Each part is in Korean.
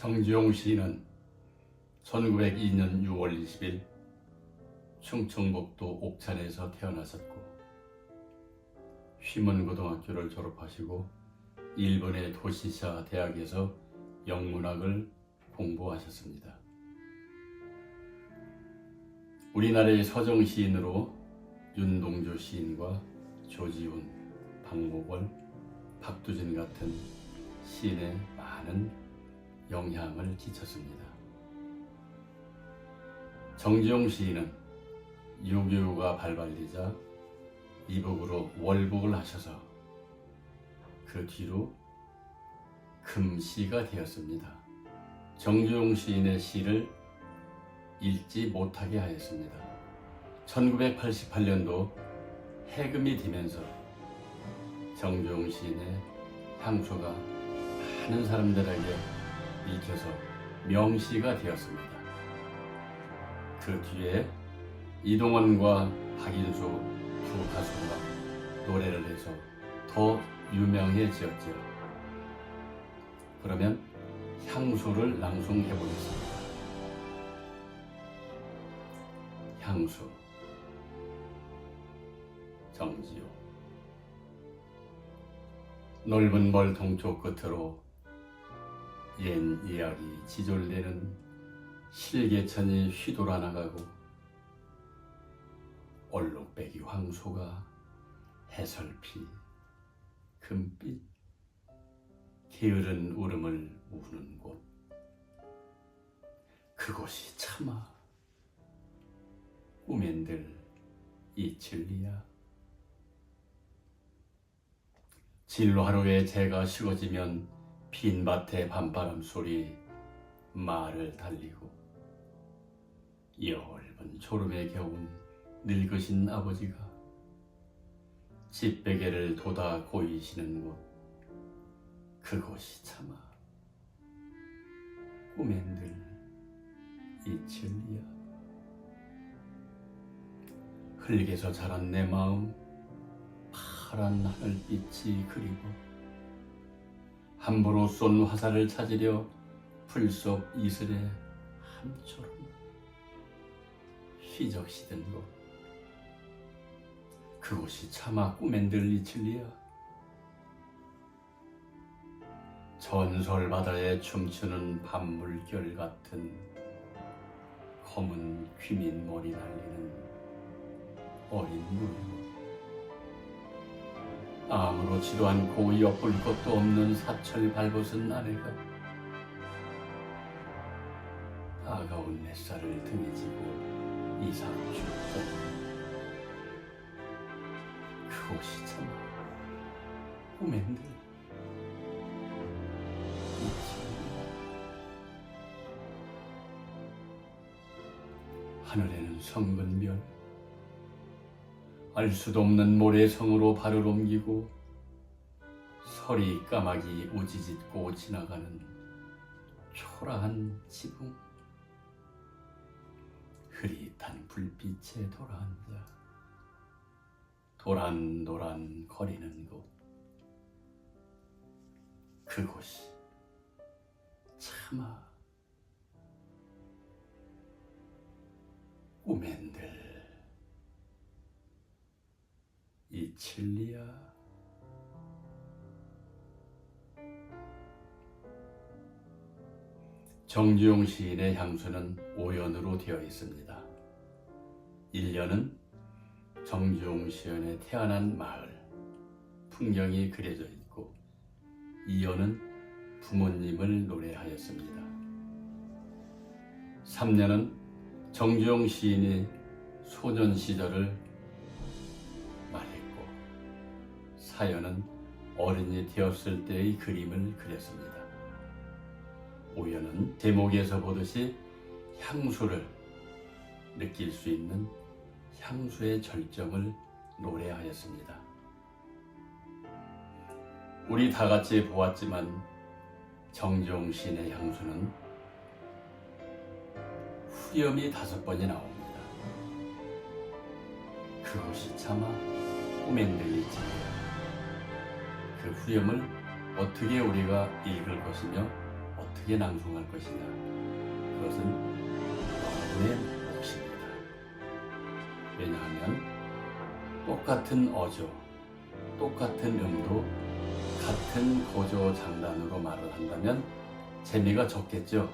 정지용 시인은 1902년 6월 20일 충청북도 옥천에서 태어나셨고 휘문고등학교를 졸업하시고 일본의 도시샤 대학에서 영문학을 공부하셨습니다. 우리나라의 서정 시인으로 윤동주 시인과 조지훈, 박목월, 박두진 같은 시인의 많은 영향을 끼쳤습니다. 정지용 시인은 유교가 발발되자 이북으로 월북을 하셔서 그 뒤로 금시가 되었습니다. 정지용 시인의 시를 읽지 못하게 하였습니다. 1988년도 해금이 되면서 정지용 시인의 향수가 많은 사람들에게 읽혀서 명시가 되었습니다. 그 뒤에 이동원과 박인수 두 가수가 노래를 해서 더 유명해지었죠. 그러면 향수를 낭송해 보겠습니다. 향수 정지호 넓은 벌 동쪽 끝으로 옛 이야기 지졸되는 실개천이 휘돌아 나가고 얼룩배기 황소가 해설피 금빛 게으른 울음을 우는 곳. 그곳이 차마 꿈엔들 이칠리야. 진로 하루에 제가 식어지면 빈 밭에 밤바람 소리 말을 달리고 엷은 졸음에 겨운 늙으신 아버지가 집 베개를 돋아 고이시는 곳 그곳이 차마 꿈엔들 이칠리야. 흙에서 자란 내 마음 파란 하늘빛이 그리고 함부로 쏜 화살을 찾으려 풀속 이슬에 함처럼 휘적시던 곳 그곳이 차마 꿈엔들 이칠리야. 전설 바다에 춤추는 밤물결 같은 검은 귀민 머리 날리는 어린 물고 아무렇지도 않고 엿볼 것도 없는 사철 발벗은 아내가 아가운 햇살을 등에 지고 이상 죽던 그곳이 참 꿈엔들 하늘에는 성근별 알 수도 없는 모래성으로 발을 옮기고 서리 까마귀 우지짓고 지나가는 초라한 지붕. 흐릿한 불빛에 돌아앉아 도란도란 거리는 곳. 그곳이 차마 꿈엔 이칠리야 정주용 시인의 향수는 오연으로 되어 있습니다. 1년은 정주용 시인의 태어난 마을, 풍경이 그려져 있고 2년은 부모님을 노래하였습니다. 3년은 정주용 시인이 소년 시절을 사연은 어른이 되었을 때의 그림을 그렸습니다. 오연은 제목에서 보듯이 향수를 느낄 수 있는 향수의 절정을 노래하였습니다. 우리 다 같이 보았지만 정종 시인의 향수는 후렴이 다섯 번이 나옵니다. 그것이 차마 꿈엔 들리지. 그 후렴을 어떻게 우리가 읽을 것이며 어떻게 낭송할 것이냐. 그것은 여러분의 몫입니다. 왜냐하면 똑같은 어조, 똑같은 음도 같은 고조 장단으로 말을 한다면 재미가 적겠죠.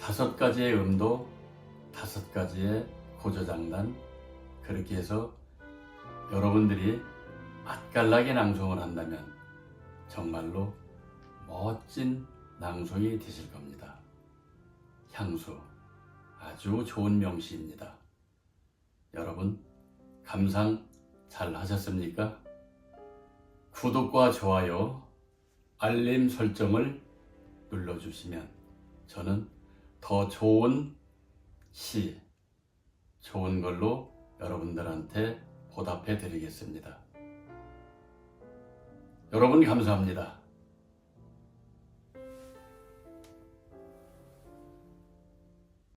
다섯 가지의 음도 다섯 가지의 고조 장단 그렇게 해서 여러분들이 맛깔나게 낭송을 한다면 정말로 멋진 낭송이 되실 겁니다. 향수 아주 좋은 명시입니다. 여러분 감상 잘 하셨습니까? 구독과 좋아요, 알림 설정을 눌러주시면 저는 더 좋은 시, 좋은 걸로 여러분들한테 보답해 드리겠습니다. 여러분 감사합니다.